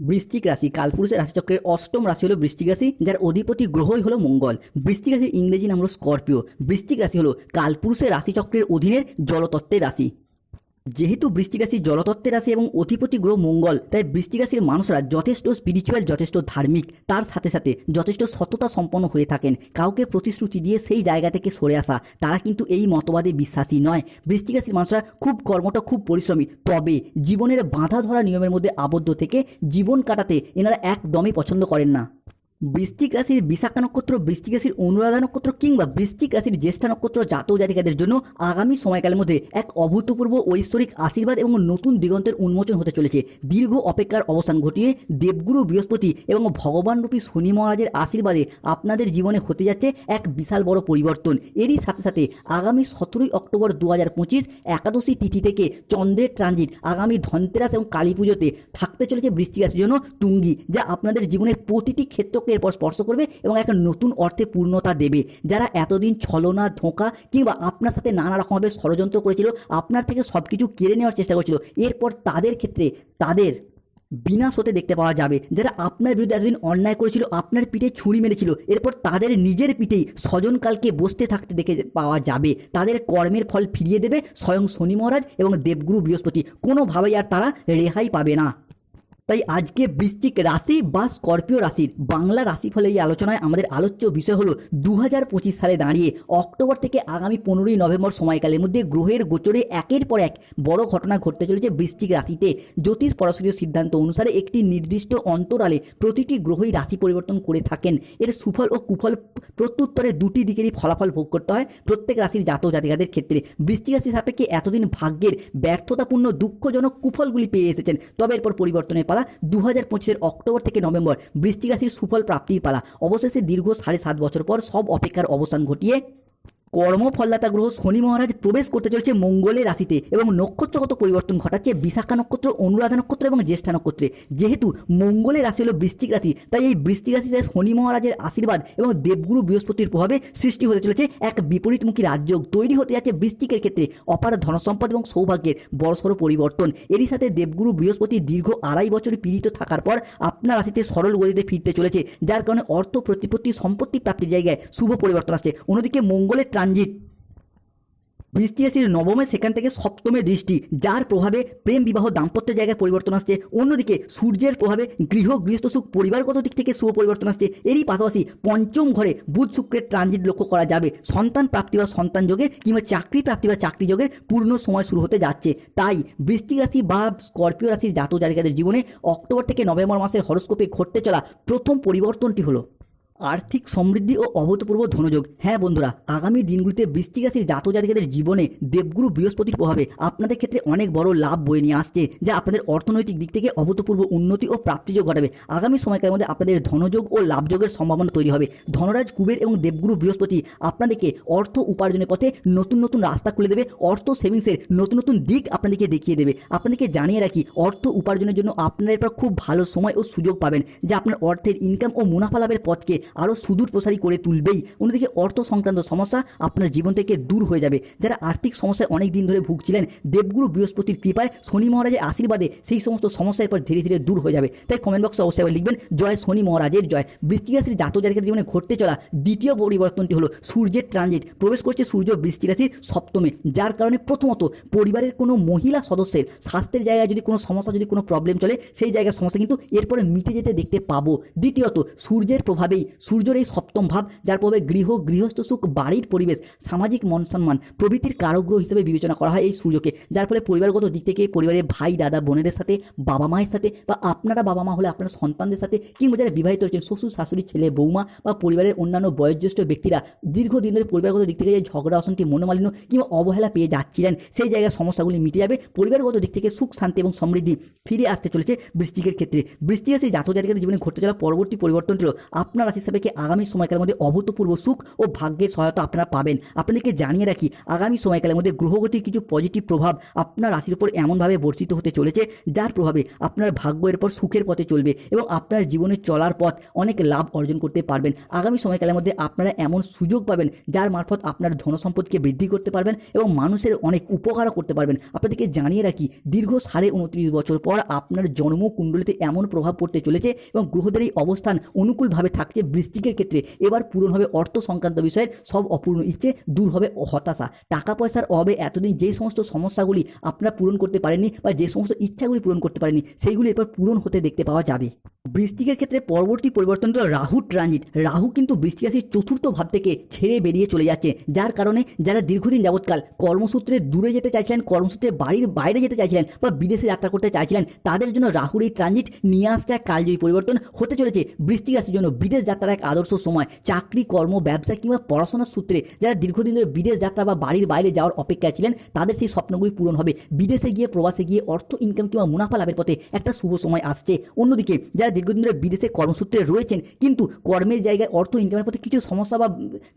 বৃশ্চিক রাশি, কালপুরুষের রাশিচক্রের অষ্টম রাশি হলো বৃষ্টিক রাশি, যার অধিপতি গ্রহই হলো মঙ্গল। বৃষ্টিক রাশির ইংরেজি নাম হলো স্করপিও। বৃষ্টিক রাশি হলো কালপুরুষের রাশিচক্রের অধীনের জলতত্ত্বের রাশি। যেহেতু বৃষ্টি রাশি জলতত্ত্বের রাশি এবং অধিপতি গ্রহ মঙ্গল, তাই বৃষ্টি রাশির মানুষরা যথেষ্ট স্পিরিচুয়াল যথেষ্ট ধার্মিক। তার সাথে সাথে যথেষ্ট সততা সম্পন্ন হয়ে থাকেন। কাউকে প্রতিশ্রুতি দিয়ে সেই জায়গা থেকে সরে আসা, তারা কিন্তু এই মতবাদে বিশ্বাসী নয়। বৃষ্টি রাশির মানুষরা খুব কর্মটা খুব পরিশ্রমী। তবে জীবনের বাঁধা ধরা নিয়মের মধ্যে আবদ্ধ থেকে জীবন কাটাতে এনারা একদমই পছন্দ করেন না। বৃশ্চিক রাশির বিশাখা নক্ষত্র, বৃশ্চিক রাশির অনুরাধা নক্ষত্র কিংবা বৃষ্টিক রাশির জ্যেষ্ঠা নক্ষত্র জাতক জাতিকাদের জন্য আগামী সময়কালের মধ্যে এক অভূতপূর্ব ঐশ্বরিক আশীর্বাদ এবং নতুন দিগন্তের উন্মোচন হতে চলেছে। দীর্ঘ অপেক্ষার অবসান ঘটিয়ে দেবগুরু বৃহস্পতি এবং ভগবানরূপী শনি মহারাজের আশীর্বাদে আপনাদের জীবনে হতে যাচ্ছে এক বিশাল বড় পরিবর্তন। এরই সাথে সাথে আগামী সতেরোই অক্টোবর দু হাজার পঁচিশ একাদশী তিথি থেকে চন্দ্রের ট্রানজিট, আগামী ধনতেরাস এবং কালী পুজোতে থাকতে চলেছে বৃষ্টি রাশির জন্য তুঙ্গি, যা আপনাদের জীবনের প্রতিটি ক্ষেত্রকে এরপর স্পর্শ করবে এবং একটা নতুন অর্থে পূর্ণতা দেবে। যারা এতদিন ছলনা, ধোঁকা কিংবা আপনার সাথে নানা রকমভাবে ষড়যন্ত্র করেছিল, আপনার থেকে সব কিছু কেড়ে নেওয়ার চেষ্টা করেছিল, এরপর তাদের ক্ষেত্রে তাদের বিনাশ হতে দেখতে পাওয়া যাবে। যারা আপনার বিরুদ্ধে এতদিন অন্যায় করেছিল, আপনার পিঠে ছুরি মেরেছিল, এরপর তাদের নিজের পিঠেই স্বজনকালকে বসতে থাকতে দেখে পাওয়া যাবে। তাদের কর্মের ফল ফিরিয়ে দেবে স্বয়ং শনি মহারাজ এবং দেবগুরু বৃহস্পতি। কোনোভাবেই আর তারা রেহাই পাবে না। তাই আজকে বৃশ্চিক রাশি বা স্করপিও রাশির বাংলা রাশিফলে এই আলোচনায় আমাদের আলোচ্য বিষয় হলো দু হাজার পঁচিশ সালে দাঁড়িয়ে অক্টোবর থেকে আগামী পনেরোই নভেম্বর সময়কালের মধ্যে গ্রহের গোচরে একের পর এক বড় ঘটনা ঘটতে চলেছে বৃশ্চিক রাশিতে। জ্যোতিষ পরাশরীয় সিদ্ধান্ত অনুসারে একটি নির্দিষ্ট অন্তরালে প্রতিটি গ্রহই রাশি পরিবর্তন করে থাকেন। এর সুফল ও কুফল প্রত্যুত্তরে দুটি দিকেরই ফলাফল ভোগ করতে হয়। প্রত্যেক রাশির জাতক জাতিকাদের ক্ষেত্রে বৃষ্টি রাশি সাপেক্ষে এতদিন ভাগ্যের ব্যর্থতাপূর্ণ দুঃখজনক কুফলগুলি পেয়ে এসেছেন। তবে এরপর পরিবর্তনের পালা দু হাজার পঁচিশের অক্টোবর থেকে নভেম্বর বৃষ্টি রাশির সুফল প্রাপ্তির পালা। অবশেষে দীর্ঘ সাড়ে সাত বছর পর সব অপেক্ষার অবসান ঘটিয়ে কর্মফলদাতা গ্রহ শনি মহারাজ প্রবেশ করতে চলেছে মঙ্গলের রাশিতে এবং নক্ষত্রগত পরিবর্তন ঘটাচ্ছে বিশাখা নক্ষত্র, অনুরাধা নক্ষত্র এবং জ্যেষ্ঠা নক্ষত্রে। যেহেতু মঙ্গলের রাশি হলো বৃশ্চিক রাশি, তাই এই বৃশ্চিক রাশিতে শনি মহারাজের আশীর্বাদ এবং দেবগুরু বৃহস্পতির প্রভাবে সৃষ্টি হতে চলেছে এক বিপরীতমুখী রাজযোগ। তৈরি হতে যাচ্ছে বৃশ্চিকের ক্ষেত্রে অপার ধনসম্পদ এবং সৌভাগ্যের বড়সড় পরিবর্তন। এরই সাথে দেবগুরু বৃহস্পতি দীর্ঘ আড়াই বছর পীড়িত থাকার পর আপনার রাশিতে সরল গতিতে ফিরতে চলেছে, যার কারণে অর্থ, প্রতিপত্তি, সম্পত্তি প্রাপ্তির জায়গায় শুভ পরিবর্তন আসছে। অন্যদিকে মঙ্গলের ট্রানজিট বৃষ্টি রাশির নবমে সেখান থেকে সপ্তমে দৃষ্টি, যার প্রভাবে প্রেম বিবাহ দাম্পত্যের জায়গায় পরিবর্তন আসছে। অন্যদিকে সূর্যের প্রভাবে গৃহ গৃহস্থ সুখ পরিবারগত দিক থেকে শুভ পরিবর্তন আসছে। এরই পাশাপাশি পঞ্চম ঘরে বুধ শুক্রের ট্রানজিট লক্ষ্য করা যাবে। সন্তান প্রাপ্তি বা সন্তান যোগের কিংবা চাকরি প্রাপ্তি বা চাকরি যোগের পূর্ণ সময় শুরু হতে যাচ্ছে। তাই বৃষ্টি রাশি বা স্করপিও রাশির জাতক জাতিকাদের জীবনে অক্টোবর থেকে নভেম্বর মাসের হরস্কোপে ঘটতে চলা প্রথম পরিবর্তনটি হলো আর্থিক সমৃদ্ধি ও অভূতপূর্ব ধনযোগ। হ্যাঁ বন্ধুরা, আগামী দিনগুলিতে বৃষ্টিক রাশির জাতক জাতিকাদের জীবনে দেবগুরু বৃহস্পতির প্রভাবে আপনাদের ক্ষেত্রে অনেক বড় লাভ বয়ে নিয়ে আসছে, যা আপনাদের অর্থনৈতিক দিক থেকে অভূতপূর্ব উন্নতি ও প্রাপ্তিযোগ ঘটাবে। আগামী সময়কালের মধ্যে আপনাদের ধনযোগ ও লাভযোগের সম্ভাবনা তৈরি হবে। ধনরাজ, কুবের এবং দেবগুরু বৃহস্পতি আপনাদেরকে অর্থ উপার্জনের পথে নতুন নতুন রাস্তা খুলে দেবে, অর্থ সেভিংসের নতুন নতুন দিক আপনাদেরকে দেখিয়ে দেবে। আপনাদেরকে জানিয়ে রাখি, অর্থ উপার্জনের জন্য আপনারা এরপর খুব ভালো সময় ও সুযোগ পাবেন, যা আপনার অর্থের ইনকাম ও মুনাফা লাভের পথকে আরও সুদূর প্রসারী করে তুলবেই। অন্যদিকে অর্থ সংক্রান্ত সমস্যা আপনার জীবন থেকে দূর হয়ে যাবে। যারা আর্থিক সমস্যায় অনেক দিন ধরে ভুগছিলেন, দেবগুরু বৃহস্পতির কৃপায় শনি মহারাজের আশীর্বাদে সেই সমস্ত সমস্যার পর ধীরে ধীরে দূর হয়ে যাবে। তাই কমেন্ট বক্সে অবশ্যই লিখবেন, জয় শনি মহারাজের জয়। বৃষ্টি রাশির জাতক জাতিকাদের জীবনে ঘটতে চলা দ্বিতীয় পরিবর্তনটি হলো সূর্যের ট্রানজিট প্রবেশ করছে সূর্য বৃষ্টি রাশির সপ্তমে, যার কারণে প্রথমত পরিবারের কোনো মহিলা সদস্যের স্বাস্থ্যের জায়গায় যদি কোনো সমস্যা, যদি কোনো প্রবলেম চলে, সেই জায়গার সমস্যা কিন্তু এরপরে মিটে যেতে দেখতে পাবো। দ্বিতীয়ত, সূর্যের প্রভাবেই সূর্যের এই সপ্তম ভাব, যার প্রভাবে গৃহ, গৃহস্থ সুখ, বাড়ির পরিবেশ, সামাজিক মন সম্মান প্রভৃতির কারগ্রহ হিসেবে বিবেচনা করা হয় এই সূর্যকে, যার ফলে পরিবারগত দিক থেকে পরিবারের ভাই, দাদা, বোনেদের সাথে, বাবা মায়ের সাথে বা আপনারা বাবা মা হলে আপনার সন্তানদের সাথে কিংবা যারা বিবাহিত রয়েছেন, শ্বশুর, শাশুড়ি, ছেলে, বৌমা বা পরিবারের অন্যান্য বয়োজ্যেষ্ঠ ব্যক্তিরা দীর্ঘদিন ধরে পরিবারগত দিক থেকে যে ঝগড়া, অশান্তি, মনোমালিন্য কিংবা অবহেলা পেয়ে যাচ্ছিলেন, সেই জায়গায় সমস্যাগুলি মিটে যাবে, পরিবারগত দিক থেকে সুখ, শান্তি এবং সমৃদ্ধি ফিরে আসতে চলেছে বৃষ্টিকের ক্ষেত্রে। বৃষ্টি আসে জাতক জাতিকাদের জীবনে ঘটতে চলা পরবর্তী পরিবর্তন হলো, আপনার রাশি রাশির সাপেক্ষে আগামী সময়কালের মধ্যে অভূতপূর্ব সুখ ও ভাগ্যের সহায়তা আপনারা পাবেন? আপনাদেরকে জানিয়ে রাখি, আগামী সময়কালের মধ্যে গ্রহগতির কিছু পজিটিভ প্রভাব আপনার রাশির উপর এমনভাবে বর্ষিত হতে চলেছে, যার প্রভাবে আপনার ভাগ্য এরপর সুখের পথে চলবে এবং আপনার জীবনে চলার পথ অনেক লাভ অর্জন করতে পারবেন। আগামী সময়কালের মধ্যে আপনারা এমন সুযোগ পাবেন, যার মারফত আপনার ধনসম্পদকে বৃদ্ধি করতে পারবেন এবং মানুষের অনেক উপকারও করতে পারবেন। আপনাদেরকে জানিয়ে রাখি, দীর্ঘ সাড়ে উনত্রিশ বছর পর আপনার জন্ম জন্মকুণ্ডলিতে এমন প্রভাব পড়তে চলেছে এবং গ্রহদের এই অবস্থান অনুকূলভাবে থাকছে বৃষ্টিকের ক্ষেত্রে এবার পূরণ হবে অর্থ সংক্রান্ত বিষয়ের সব অপূর্ণ ইচ্ছে দূর হবে হতাশা। টাকা পয়সার অভাবে এতদিন যে সমস্ত সমস্যাগুলি আপনারা পূরণ করতে পারেননি বা যে সমস্ত ইচ্ছাগুলি পূরণ করতে পারেননি, সেইগুলি এরপর পূরণ হতে দেখতে পাওয়া যাবে। বৃষ্টিকের ক্ষেত্রে পরবর্তী পরিবর্তন হলো রাহু ট্রানজিট রাহু কিন্তু বৃষ্টি রাশির চতুর্থ ভাব থেকে ছেড়ে বেরিয়ে চলে যাচ্ছে, যার কারণে যারা দীর্ঘদিন যাবৎকাল কর্মসূত্রে দূরে যেতে চাইছিলেন, কর্মসূত্রে বাড়ির বাইরে যেতে চাইছিলেন বা বিদেশে যাত্রা করতে চাইছিলেন, তাদের জন্য রাহুর এই ট্রানজিট নিয়ে আসতে এক কালজয়ী পরিবর্তন। হতে চলেছে বৃষ্টি রাশির জন্য বিদেশ যাত্রার এক আদর্শ সময়। চাকরি, কর্ম, ব্যবসা কিংবা পড়াশোনার সূত্রে যারা দীর্ঘদিন ধরে বিদেশ যাত্রা বা বাড়ির বাইরে যাওয়ার অপেক্ষায় ছিলেন, তাদের সেই স্বপ্নগুলি পূরণ হবে। বিদেশে গিয়ে, প্রবাসে গিয়ে অর্থ ইনকাম কিংবা মুনাফা লাভের পথে একটা শুভ সময় আসছে। অন্যদিকে যারা দীর্ঘদিন ধরে বিদেশে কর্মসূত্রে রয়েছেন, কিন্তু কর্মের জায়গায় অর্থ ইনকামের পথে কিছু সমস্যা বা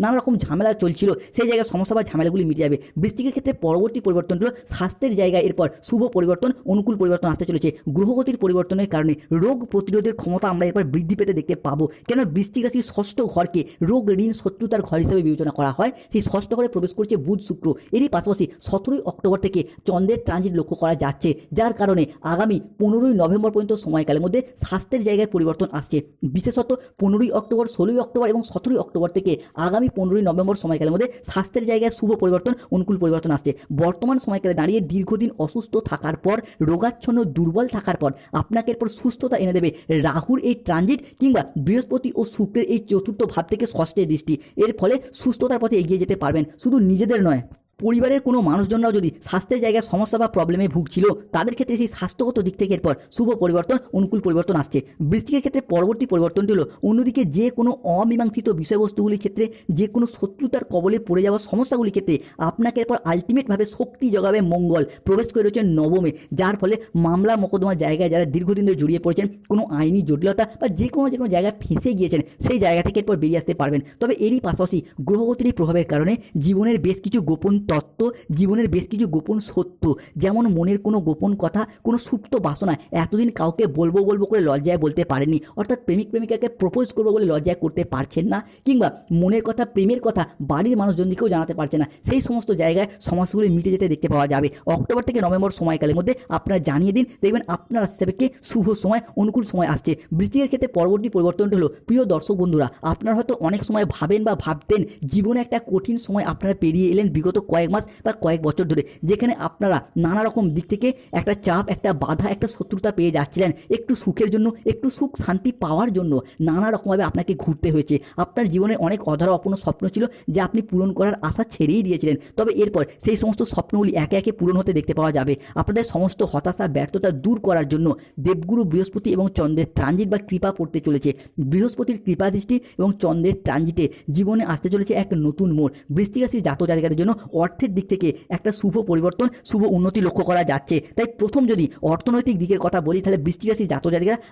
নানা রকম ঝামেলা চলছিল, সেই জায়গায় সমস্যা বা ঝামেলাগুলি মিটে যাবে। বৃষ্টিকের ক্ষেত্রে পরবর্তী পরিবর্তন হলো স্বাস্থ্যের জায়গায় এরপর শুভ পরিবর্তন, অনুকূল পরিবর্তন আসতে চলেছে। গ্রহগতির পরিবর্তনের কারণে রোগ প্রতিরোধের ক্ষমতা আমরা এরপর বৃদ্ধি পেতে দেখতে পাবো। কেন বৃষ্টিক রাশির ষষ্ঠ ঘরকে রোগ ঋণ শত্রুতার ঘর হিসেবে বিবেচনা করা হয়? সেই ষষ্ঠ ঘরে প্রবেশ করছে বুধ শুক্র। এরই পাশাপাশি সতেরোই অক্টোবর থেকে চন্দ্রের ট্রানজিট লক্ষ্য করা যাচ্ছে, যার কারণে আগামী পনেরোই নভেম্বর পর্যন্ত সময়কালের মধ্যে স্বাস্থ্যের জায়গায় পরিবর্তন আসছে। বিশেষত পনেরোই অক্টোবর, ষোলোই অক্টোবর এবং সতেরোই অক্টোবর থেকে আগামী পনেরোই নভেম্বর সময়কালের মধ্যে স্বাস্থ্যের জায়গায় শুভ পরিবর্তন, অনুকূল পরিবর্তন আসছে। বর্তমান সময়কালে দাঁড়িয়ে দীর্ঘদিন অসুস্থ থাকার পর, রোগাচ্ছন্ন, দুর্বল থাকার পর আপনাকে এরপর সুস্থতা এনে দেবে রাহুর এই ট্রানজিট কিংবা বৃহস্পতি ও শুক্রের এই চতুর্থ ভাব থেকে ষষ্ঠের দৃষ্টি। এর ফলে সুস্থতার পথে এগিয়ে যেতে পারবেন। শুধু নিজেদের নয় পরিবারের কোনো মানুষজনরাও যদি স্বাস্থ্যের জায়গায় সমস্যা বা প্রবলেমে ভুগছিল, তাদের ক্ষেত্রে সেই স্বাস্থ্যগত দিক থেকে এরপর শুভ পরিবর্তন, অনুকূল পরিবর্তন আসছে। বৃষ্টিকের ক্ষেত্রে পরবর্তী পরিবর্তনটি হলো, অন্যদিকে যে কোনো অমীমাংসিত বিষয়বস্তুগুলির ক্ষেত্রে, যে কোনো শত্রুতার কবলে পড়ে যাওয়া সমস্যাগুলির ক্ষেত্রে আপনাকে এরপর আলটিমেটভাবে শক্তি জগাবে মঙ্গল। প্রবেশ করে রয়েছেন নবমে, যার ফলে মামলা মোকদ্দমার জায়গায় যারা দীর্ঘদিন ধরে জড়িয়ে পড়েছেন, কোনো আইনি জটিলতা বা যে কোনো যে কোনো জায়গায় ফেঁসে গিয়েছেন, সেই জায়গা থেকে এরপর বেরিয়ে আসতে পারবেন। তবে এরই পাশাপাশি গ্রহগতির প্রভাবের কারণে জীবনের বেশ কিছু গোপন তত্ত্ব জীবনের বেশ কিছু গোপন সত্য, যেমন মনের কোনো গোপন কথা, কোনো সুপ্ত বাসনা, এতদিন কাউকে বলব বলব করে লজ্জায় বলতে পারেনি, অর্থাৎ প্রেমিক প্রেমিকাকে প্রপোজ করব বলে লজ্জায় করতে পারছেন না, কিংবা মনের কথা, প্রেমের কথা বাড়ির মানুষজনকেও জানাতে পারছে না, সেই সমস্ত জায়গায় সমস্যাগুলি মিটে যেতে দেখতে পাওয়া যাবে। অক্টোবর থেকে নভেম্বর সময়কালের মধ্যে আপনারা জানিয়ে দিন, দেখবেন আপনার হিসাবে শুভ সময়, অনুকূল সময় আসছে। বৃষ্টির ক্ষেত্রে পরবর্তী পরিবর্তনটা হলো, প্রিয় দর্শক বন্ধুরা, আপনারা হয়তো অনেক সময় ভাবেন বা ভাবতেন, জীবনে একটা কঠিন সময় আপনারা পেরিয়ে এলেন, বিগত কয়েক মাস বা কয়েক বছর ধরে, যেখানে আপনারা নানা রকম দিক থেকে একটা চাপ, একটা বাধা, একটা শত্রুতা পেয়ে যাচ্ছিলেন। একটু সুখের জন্য, একটু সুখ শান্তি পাওয়ার জন্য নানা রকমভাবে আপনাকে ঘুরতে হয়েছে। আপনার জীবনে অনেক অধরা অপূর্ণ স্বপ্ন ছিল যা আপনি পূরণ করার আশা ছেড়েই দিয়েছিলেন। তবে এরপর সেই সমস্ত স্বপ্নগুলি একে একে পূরণ হতে দেখতে পাওয়া যাবে। আপনাদের সমস্ত হতাশা, ব্যর্থতা দূর করার জন্য দেবগুরু বৃহস্পতি এবং চন্দ্রের ট্রানজিট বা কৃপা পড়তে চলেছে। বৃহস্পতির কৃপা দৃষ্টি এবং চন্দ্রের ট্রানজিটে জীবনে আসতে চলেছে এক নতুন মোড়। বৃষ্টি রাশির জাতক জাতিকাদের জন্য অর্থের দিক থেকে একটা শুভ পরিবর্তন, শুভ উন্নতি লক্ষ্য করা যাচ্ছে। তাই প্রথম যদি অর্থনৈতিক দিকের কথা বলি, তাহলে বৃষ্টি রাশির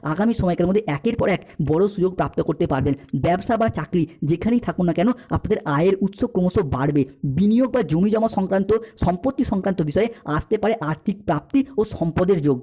আগামী সময়কালের মধ্যে একের পর এক বড় সুযোগ প্রাপ্ত করতে পারবেন। ব্যবসা বা চাকরি যেখানেই থাকুন না কেন, আপনাদের আয়ের উৎস ক্রমশ বাড়বে। বিনিয়োগ বা জমি জমা সংক্রান্ত, সম্পত্তি সংক্রান্ত বিষয়ে আসতে পারে আর্থিক প্রাপ্তি ও সম্পদের যোগ।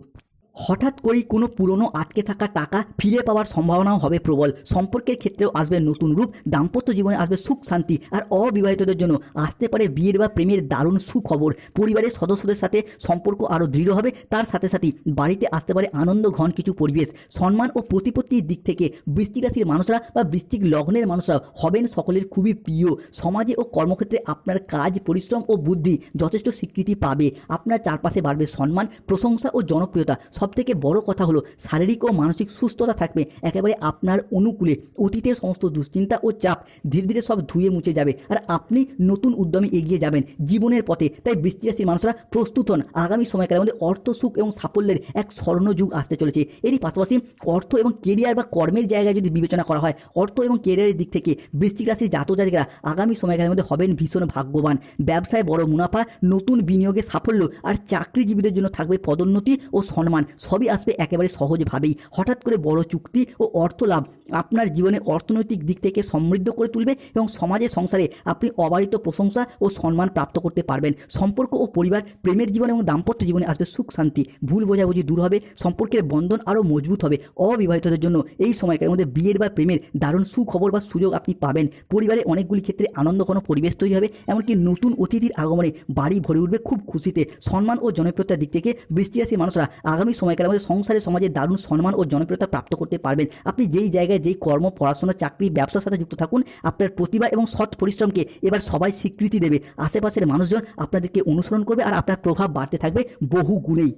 হঠাৎ করেই কোনো পুরনো আটকে থাকা টাকা ফিরে পাওয়ার সম্ভাবনাও হবে প্রবল। সম্পর্কের ক্ষেত্রেও আসবে নতুন রূপ, দাম্পত্য জীবনে আসবে সুখ, শান্তি আর অবিবাহিতদের জন্য আসতে পারে বিয়ের বা প্রেমের দারুণ সুখবর। পরিবারের সদস্যদের সাথে সম্পর্ক আরও দৃঢ় হবে, তার সাথে সাথে বাড়িতে আসতে পারে আনন্দ, ঘন কিছু পরিবেশ। সম্মান ও প্রতিপত্তির দিক থেকে বৃষ্টিক রাশির মানুষরা বা বৃষ্টিক লগ্নের মানুষরা হবেন সকলের খুবই প্রিয়। সমাজে ও কর্মক্ষেত্রে আপনার কাজ, পরিশ্রম ও বুদ্ধি যথেষ্ট স্বীকৃতি পাবে। আপনার চারপাশে বাড়বে সম্মান, প্রশংসা ও জনপ্রিয়তা। সবথেকে বড় কথা হলো, শারীরিক ও মানসিক সুস্থতা থাকবে। একেবারে আপনার অনুকূলে অতীতের সমস্ত দুশ্চিন্তা ও চাপ ধীরে ধীরে সব ধুয়ে মুছে যাবে। আর আপনি নতুন উদ্যমে এগিয়ে যাবেন জীবনের পথে। তাই বৃষ্টি রাশির মানুষরা প্রস্তুত হন। আগামী সময়কালের মধ্যে অর্থ, সুখ এবং সাফল্যের এক স্বর্ণযুগ আসতে চলেছে। এরই পাশাপাশি অর্থ এবং কেরিয়ার বা কর্মের জায়গায় যদি বিবেচনা করা হয়, অর্থ এবং কেরিয়ারের দিক থেকে বৃষ্টিক রাশির জাতক জাতিকারা আগামী সময়কালের মধ্যে হবেন ভীষণ ভাগ্যবান। ব্যবসায় বড় মুনাফা, নতুন বিনিয়োগে সাফল্য আর চাকরিজীবীদের জন্য থাকবে পদোন্নতি ও সম্মান। সবই আসবে একেবারে সহজভাবেই। হঠাৎ করে বড় চুক্তি ও অর্থ লাভ আপনার জীবনে অর্থনৈতিক দিক থেকে সমৃদ্ধ করে তুলবে এবং সমাজে, সংসারে আপনি অবারিত প্রশংসা ও সম্মান প্রাপ্ত করতে পারবেন। সম্পর্ক ও পরিবার, প্রেমের জীবন এবং দাম্পত্য জীবনে আসবে সুখ, শান্তি। ভুল বোঝাবুঝি দূর হবে, সম্পর্কের বন্ধন আরও মজবুত হবে। অবিবাহিতদের জন্য এই সময়কার মধ্যে বিয়ের বা প্রেমের দারুণ সুখবর বা সুযোগ আপনি পাবেন। পরিবারে অনেকগুলি ক্ষেত্রে আনন্দঘন পরিবেশ তৈরি হবে, এমনকি নতুন অতিথির আগমনে বাড়ি ভরে উঠবে খুব খুশিতে। সম্মান ও জনপ্রিয়তার দিক থেকে বৃষ্টি রাশির মানুষরা আগামী সময়কালের মধ্যে সংসারে, সমাজে দারুণ সম্মান ও জনপ্রিয়তা প্রাপ্ত করতে পারবেন। আপনি যেই জায়গায় যেই কর্ম, পড়াশোনা, চাকরি, ব্যবসার সাথে যুক্ত থাকুন, আপনার প্রতিভা এবং সৎ পরিশ্রমকে এবার সবাই স্বীকৃতি দেবে। আশেপাশের মানুষজন আপনাদেরকে অনুসরণ করবে আর আপনার প্রভাব বাড়তে থাকবে বহু গুণেই।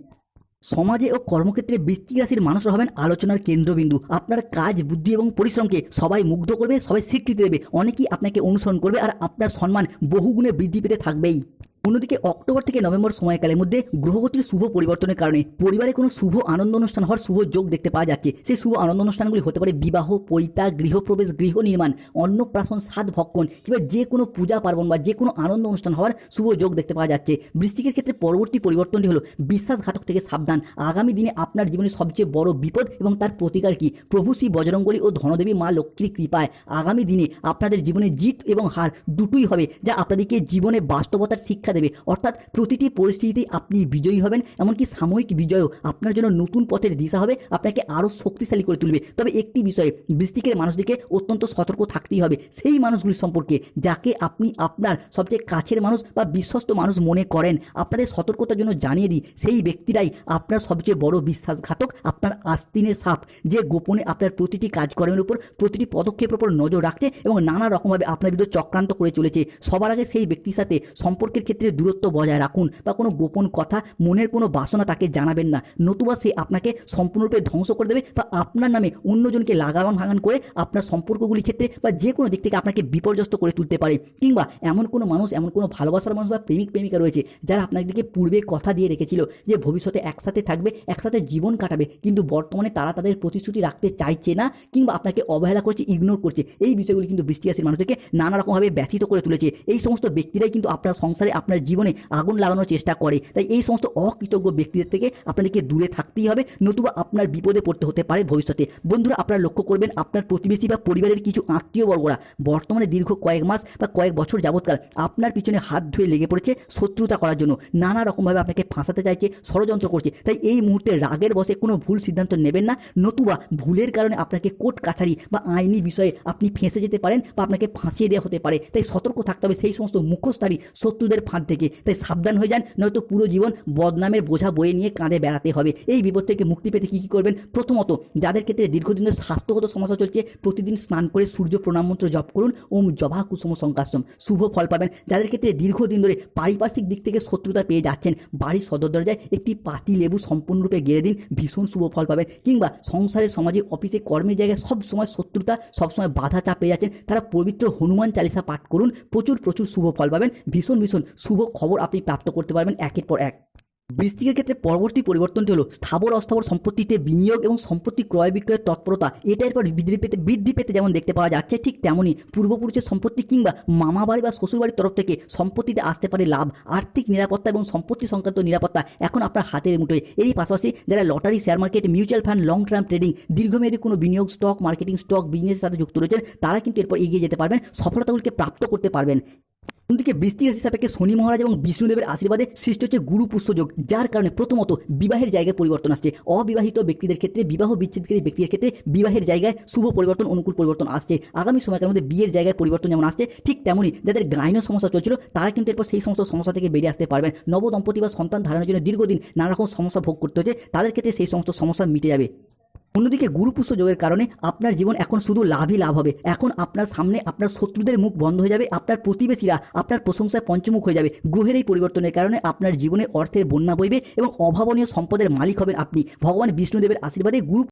সমাজে ও কর্মক্ষেত্রে বৃশ্চিক রাশির মানুষরা হবেন আলোচনার কেন্দ্রবিন্দু। আপনার কাজ, বুদ্ধি এবং পরিশ্রমকে সবাই মুগ্ধ করবে, সবাই স্বীকৃতি দেবে। অনেকেই আপনাকে অনুসরণ করবে আর আপনার সম্মান বহুগুণে বৃদ্ধি পেতে থাকবেই। অন্যদিকে অক্টোবর থেকে নভেম্বর সময়কালের মধ্যে গ্রহগতির শুভ পরিবর্তনের কারণে পরিবারে কোনো শুভ আনন্দ অনুষ্ঠান হওয়ার শুভ যোগ দেখতে পাওয়া যাচ্ছে। সেই শুভ আনন্দ অনুষ্ঠানগুলি হতে পারে বিবাহ, পৈতা, গৃহপ্রবেশ, গৃহ নির্মাণ, অন্নপ্রাশন সাত ভক্ষণ কিংবা যে কোনো পূজা পার্বণ বা যে কোনো আনন্দ অনুষ্ঠান হওয়ার শুভ যোগ দেখতে পাওয়া যাচ্ছে। বৃশ্চিকের ক্ষেত্রে পরবর্তী পরিবর্তনটি হলো বিশ্বাসঘাতক থেকে সাবধান। আগামী দিনে আপনার জীবনে সবচেয়ে বড় বিপদ এবং তার প্রতিকার কি? প্রভু শ্রী বজরঙ্গলী ও ধনদেবী মা লক্ষ্মীর কৃপায় আগামী দিনে আপনাদের জীবনে জিত এবং হার দুটোই হবে, যা আপনাদেরকে জীবনে বাস্তবতার শিক্ষা দেবে। অর্থাৎ প্রতিটি পরিস্থিতিতে আপনি বিজয়ী হবেন, এমনকি সাময়িক বিজয়ও আপনার জন্য নতুন পথের দিশা হবে, আপনাকে আরও শক্তিশালী করে তুলবে। তবে একটি বিষয়ে বৃষ্টিকের মানুষদেরকে অত্যন্ত সতর্ক থাকতেই হবে। সেই মানুষগুলি সম্পর্কে যাকে আপনি আপনার সবচেয়ে কাছের মানুষ বা বিশ্বস্ত মানুষ মনে করেন, আপনাদের সতর্কতার জন্য জানিয়ে দিই, সেই ব্যক্তিরাই আপনার সবচেয়ে বড় বিশ্বাসঘাতক, আপনার আস্তিনের সাপ, যে গোপনে আপনার প্রতিটি কাজকর্মের উপর, প্রতিটি পদক্ষেপের উপর নজর রাখছে এবং নানা রকমভাবে আপনার বিরুদ্ধে চক্রান্ত করে চলেছে। সবার আগে সেই ব্যক্তির সাথে সম্পর্কের ক্ষেত্রে দূরত্ব বজায় রাখুন বা কোনো গোপন কথা, মনের কোনো বাসনা তাকে জানাবেন না। নতুবা সে আপনাকে সম্পূর্ণরূপে ধ্বংস করে দেবে বা আপনার নামে অন্যজনকে লাগান ভাঙান করে আপনার সম্পর্কগুলির ক্ষেত্রে বা যে কোনো দিক থেকে আপনাকে বিপর্যস্ত করে তুলতে পারে। কিংবা এমন কোনো মানুষ, এমন কোনো ভালোবাসার মানুষ বা প্রেমিক, প্রেমিকা রয়েছে যারা আপনাদেরকে পূর্বে কথা দিয়ে রেখেছিল যে ভবিষ্যতে একসাথে থাকবে, একসাথে জীবন কাটাবে, কিন্তু বর্তমানে তারা তাদের প্রতিশ্রুতি রাখতে চাইছে না কিংবা আপনাকে অবহেলা করছে ইগনোর করছে। এই বিষয়গুলি কিন্তু বৃষ্টি রাশির মানুষকে নানা রকমভাবে ব্যথিত করে তুলেছে। এই সমস্ত ব্যক্তিরাই কিন্তু আপনার সংসারে আপনার জীবনে আগুন লাগানোর চেষ্টা করে। তাই এই সমস্ত অকৃতজ্ঞ ব্যক্তিদের থেকে আপনাদেরকে দূরে থাকতেই হবে, নতুবা আপনার বিপদে পড়তে হতে পারে ভবিষ্যতে। বন্ধুরা, আপনারা লক্ষ্য করবেন, আপনার প্রতিবেশী বা পরিবারের কিছু আত্মীয় বর্গরা বর্তমানে দীর্ঘ কয়েক মাস বা কয়েক বছর যাবৎকাল আপনার পিছনে হাত ধুয়ে লেগে পড়েছে শত্রুতা করার জন্য। নানা রকমভাবে আপনাকে ফাঁসাতে চাইছে, ষড়যন্ত্র করছে। তাই এই মুহূর্তে রাগের বসে কোনো ভুল সিদ্ধান্ত নেবেন না, নতুবা ভুলের কারণে আপনাকে কোর্ট কাছারি বা আইনি বিষয়ে আপনি ফেঁসে যেতে পারেন বা আপনাকে ফাঁসিয়ে দেওয়া হতে পারে। তাই সতর্ক থাকতে হবে, সেই সমস্ত মুখোশধারী শত্রুদের ফাঁদ থেকে। তাই সাবধান হয়ে যান, নয়তো পুরো জীবন বদনামের বোঝা বয়ে নিয়ে কাঁধে বেড়াতে হবে। এই বিপদ থেকে মুক্তি পেতে কী কী করবেন? প্রথমত, যাদের ক্ষেত্রে দীর্ঘদিনের স্বাস্থ্যগত সমস্যা চলছে, প্রতিদিন স্নান করে সূর্য প্রণাম মন্ত্র জপ করুন। ওম জবা কুসুম সংকাশ্রম শুভ ফল পাবেন। যাদের ক্ষেত্রে দীর্ঘদিন ধরে পারিপার্শ্বিক দিক থেকে শত্রুতা পেয়ে যাচ্ছেন, বাড়ির সদর দরজায় একটি পাতি লেবু সম্পূর্ণরূপে গেড়ে দিন। ভীষণ শুভ ফল পাবেন। কিংবা সংসারে, সমাজে, অফিসে, কর্মের জায়গায় সব সময় শত্রুতা, সবসময় বাধা চাপ যাচ্ছেন। তারা পবিত্র হনুমান চালিসা পাঠ করুন। প্রচুর প্রচুর শুভ ফল পাবেন। ভীষণ ভীষণ শুভ খবর আপনি প্রাপ্ত করতে পারবেন একের পর এক। বৃষ্টিকের ক্ষেত্রে পরবর্তী পরিবর্তনটি হলো স্থাবর অস্থাবর সম্পত্তিতে বিনিয়োগ এবং সম্পত্তি ক্রয় বিক্রয়ের তৎপরতা। এটা এরপর বৃদ্ধি পেতে বৃদ্ধি পেতে যেমন দেখতে পাওয়া যাচ্ছে, ঠিক তেমনই পূর্বপুরুষের সম্পত্তি কিংবা মামা বাড়ি বা শ্বশুরবাড়ির তরফ থেকে সম্পত্তিতে আসতে পারে লাভ, আর্থিক নিরাপত্তা এবং সম্পত্তি সংক্রান্ত নিরাপত্তা এখন আপনার হাতের মুঠোয়। এরই পাশাপাশি যারা lottery share market mutual fund long term trading দীর্ঘমেয়াদী কোনো বিনিয়োগ স্টক মার্কেটিং স্টক বিজনেসের সাথে যুক্ত রয়েছেন, তারা কিন্তু এরপর এগিয়ে যেতে পারবেন, সফলতাগুলিকে প্রাপ্ত করতে পারবেন। অন্যদিকে বৃষ্টি রাশি সাপেক্ষে শনি মহারাজ এবং বিষ্ণুদেবের আশীর্বাদে সৃষ্টি হচ্ছে গুরু পুষ্যযোগ যার কারণে প্রথমত বিবাহের জায়গায় পরিবর্তন আসছে। অবিবাহিত ব্যক্তিদের ক্ষেত্রে, বিবাহ বিচ্ছেদকারী ব্যক্তিদের ক্ষেত্রে বিবাহের জায়গায় শুভ পরিবর্তন, অনুকূল পরিবর্তন আসছে। আগামী সময়কার মধ্যে বিয়ের জায়গায় পরিবর্তন যেমন আসছে, ঠিক তেমনই যাদের গাইন সমস্যা চলছিল, তারা কিন্তু এরপর সেই সমস্ত সমস্যা থেকে বেরিয়ে আসতে পারবেন। নবদম্পতি বা সন্তান ধারণের জন্য দীর্ঘদিন নানা রকম সমস্যা ভোগ করতে হচ্ছে, তাদের ক্ষেত্রে সেই সমস্ত সমস্যা মিটে যাবে। অন্যদিকে গুরুপুষ্য যোগের কারণে আপনার জীবন এখন শুধু লাভই লাভ হবে। এখন আপনার সামনে আপনার শত্রুদের মুখ বন্ধ হয়ে যাবে, আপনার প্রতিবেশীরা আপনার প্রশংসায় পঞ্চমুখ হয়ে যাবে। গ্রহের এই পরিবর্তনের কারণে আপনার জীবনে অর্থের বন্যা বইবে এবং অভাবনীয় সম্পদের মালিক হবেন আপনি। ভগবান বিষ্ণুদেবের আশীর্বাদে গুরু